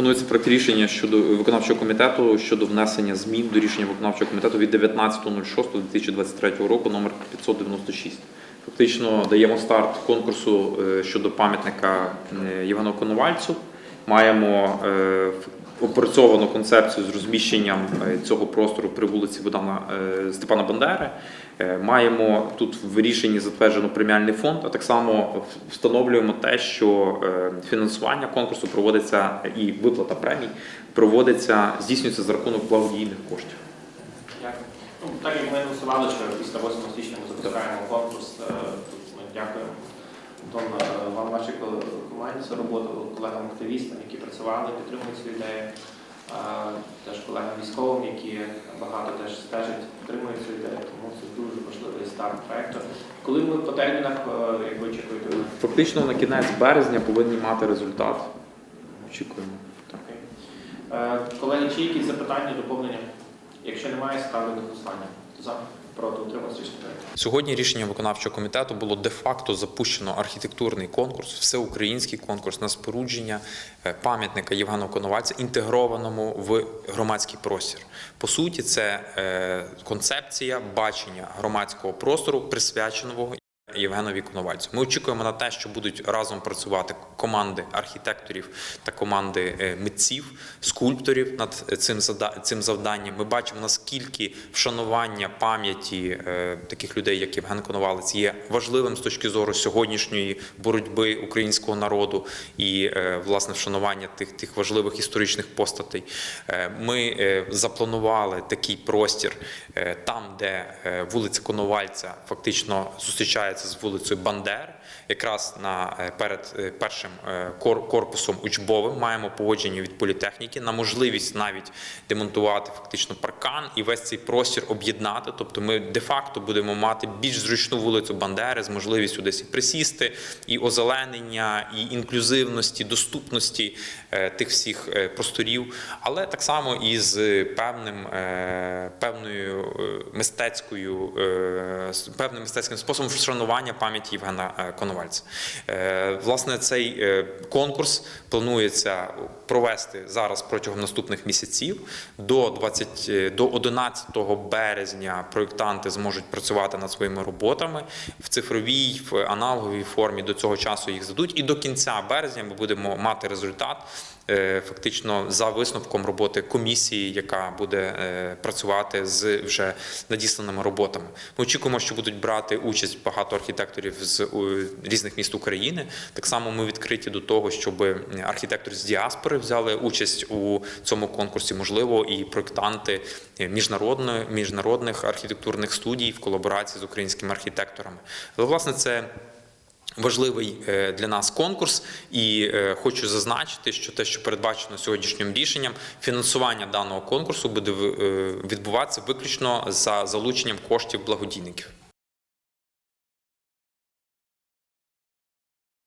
Пропонується проект рішення щодо виконавчого комітету щодо внесення змін до рішення виконавчого комітету від 19.06.2023 року номер 596. Фактично даємо старт конкурсу е, щодо пам'ятника е, Євгену Коновальцю. Маємо опрацьовану концепцію з розміщенням е, цього простору при вулиці Богдана е, Степана Бандери. Е, Маємо тут в рішенні затверджено преміальний фонд, а так само встановлюємо те, що фінансування конкурсу проводиться і виплата премій проводиться, здійснюється за рахунок благодійних коштів. Дякую. Ну, так як ми анонсували, що після 8 січня ми запускаємо конкурс, дякуємо Антон, вам вашій команді роботу, колегам-активістам, які працювали, підтримують цю ідею, теж колегам військовим, які багато теж стежать, підтримують цю ідею, тому це дуже важливий старт проекту. Коли ми по термінах, е, як ви очікуєте, Фактично на кінець березня повинні мати результат. Очікуємо. Е, Колеги, чи якісь запитання, доповнення? Якщо немає, ставлю до голосування. За. Сьогодні рішенням виконавчого комітету було де-факто запущено архітектурний конкурс, всеукраїнський конкурс на спорудження е, пам'ятника Євгена Коновальця, інтегрованому в громадський простір. По суті, це е, концепція бачення громадського простору, присвяченого Євгенові Коновальцю. Ми очікуємо на те, що будуть разом працювати команди архітекторів та команди е, митців, скульпторів над цим цим завданням. Ми бачимо наскільки вшанування пам'яті е, таких людей, як Євген Коновалець, є важливим з точки зору сьогоднішньої боротьби українського народу і е, власне вшанування тих тих важливих історичних постатей. Ми запланували такий простір там, де вулиця Коновальця фактично зустрічається з вулицею Бандер. Якраз на е, перед е, першим е, корпусом учбовим маємо погодження від політехніки на можливість навіть демонтувати фактично паркан і весь цей простір об'єднати. Тобто, ми де-факто будемо мати більш зручну вулицю Бандери з можливістю десь і присісти, і озеленення, і інклюзивності, доступності тих всіх просторів, але так само і з певним певною мистецькою певним мистецьким способом вшанування пам'яті Євгена е, Коновальця. Е, Власне, цей е, конкурс планується провести зараз протягом наступних місяців. До 20, е, до 11 березня проєктанти зможуть працювати над своїми роботами в цифровій, в аналоговій формі. До цього часу їх здадуть. І до кінця березня ми будемо мати результат. Фактично за висновком роботи комісії, яка буде працювати з вже надісланими роботами. Ми очікуємо, що будуть брати участь багато архітекторів з різних міст України. Так само ми відкриті до того, щоб архітектори з діаспори взяли участь у цьому конкурсі. Можливо, і проєктанти міжнародної міжнародних архітектурних студій в колаборації з українськими архітекторами. Але власне це. Важливий е, для нас конкурс, і е, хочу зазначити, що те, що передбачено сьогоднішнім рішенням, фінансування даного конкурсу буде е, відбуватися виключно за залученням коштів благодійників.